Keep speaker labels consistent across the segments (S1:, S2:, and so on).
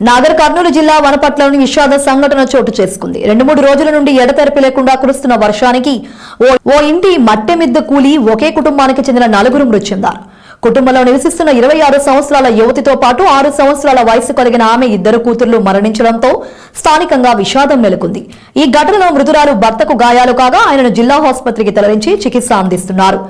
S1: నాగర్ కర్నూలు జిల్లా వనపట్లలోని విషాద సంఘటన చోటు చేసుకుంది. రెండు మూడు రోజుల నుండి ఎడతెరపి లేకుండా కురుస్తున్న వర్షానికి ఓ ఓ ఇంటి మట్టె మిద్ద కూలి ఒకే కుటుంబానికి చెందిన నలుగురు మృతి చెందారు కుటుంబంలో నివసిస్తున్న ఇరవై ఆరు సంవత్సరాల యువతితో పాటు ఆరు సంవత్సరాల వయసు కలిగిన ఆమె ఇద్దరు కూతుర్లు మరణించడంతో స్థానికంగా విషాదం నెలకొంది. ఈ ఘటనలో మృతురాలు భర్తకు గాయాలు కాగా ఆయనను జిల్లా ఆసుపత్రికి తరలించి చికిత్స అందిస్తున్నారు.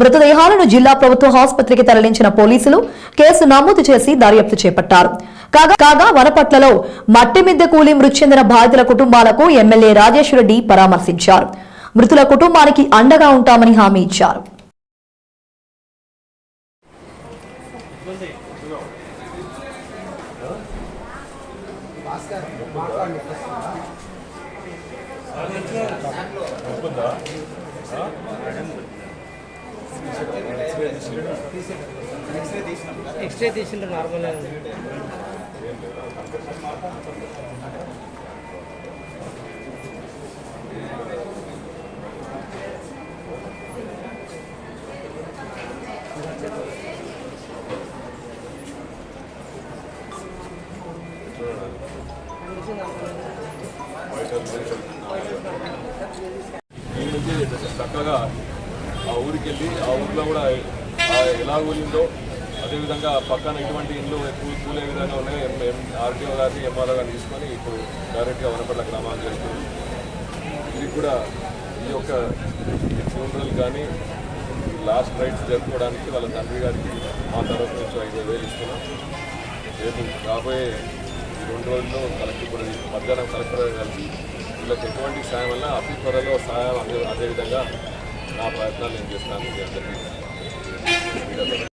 S1: మృతదేహాలను జిల్లా ప్రభుత్వ ఆసుపత్రికి తరలించిన పోలీసులు కేసు నమోదు చేసి దర్యాప్తు చేపట్టారు. కాగా వనపట్లలో మట్టి మిద్దె కూలి మృతి చెందిన బాధితుల కుటుంబాలకు ఎమ్మెల్యే రాజేష్ రెడ్డి పరామర్శించారు. మృతుల కుటుంబానికి అండగా ఉంటామని హామీ ఇచ్చారు.
S2: ఎక్స్రే తీసిన. నార్మల్
S3: ఈ నుంచి చక్కగా ఆ ఊరికి వెళ్ళి ఆ ఊర్లో కూడా ఆ ఎలా ఊరిందో అదేవిధంగా పక్కన ఎటువంటి ఇండ్లు కూ- కూలే విధంగా ఉన్నాయి. ఎం- ఎం ఆర్టీఓ గారిని ఎంఆర్ఓ గారిని తీసుకొని ఇప్పుడు డైరెక్ట్గా వనపట్ల గ్రామాలు చేస్తుంది ఇది కూడా ఈ యొక్క ఫ్యూనరల్ కానీ లాస్ట్ రైట్స్ జరుపుకోవడానికి వాళ్ళ తండ్రి గారికి మా తరఫు నుంచి ఐదు వేలు ఇస్తున్నాం. రేపు రాబోయే రెండు రోజుల్లో కలెక్టర్ కూడా మధ్యాహ్నం కలెక్టర్ కలిసి వీళ్ళకి ఎటువంటి సాయం వల్ల అతి త్వరలో సహాయం అందే అదేవిధంగా నా ప్రయత్నాలు నేను చేస్తాను. మీ అందరికీ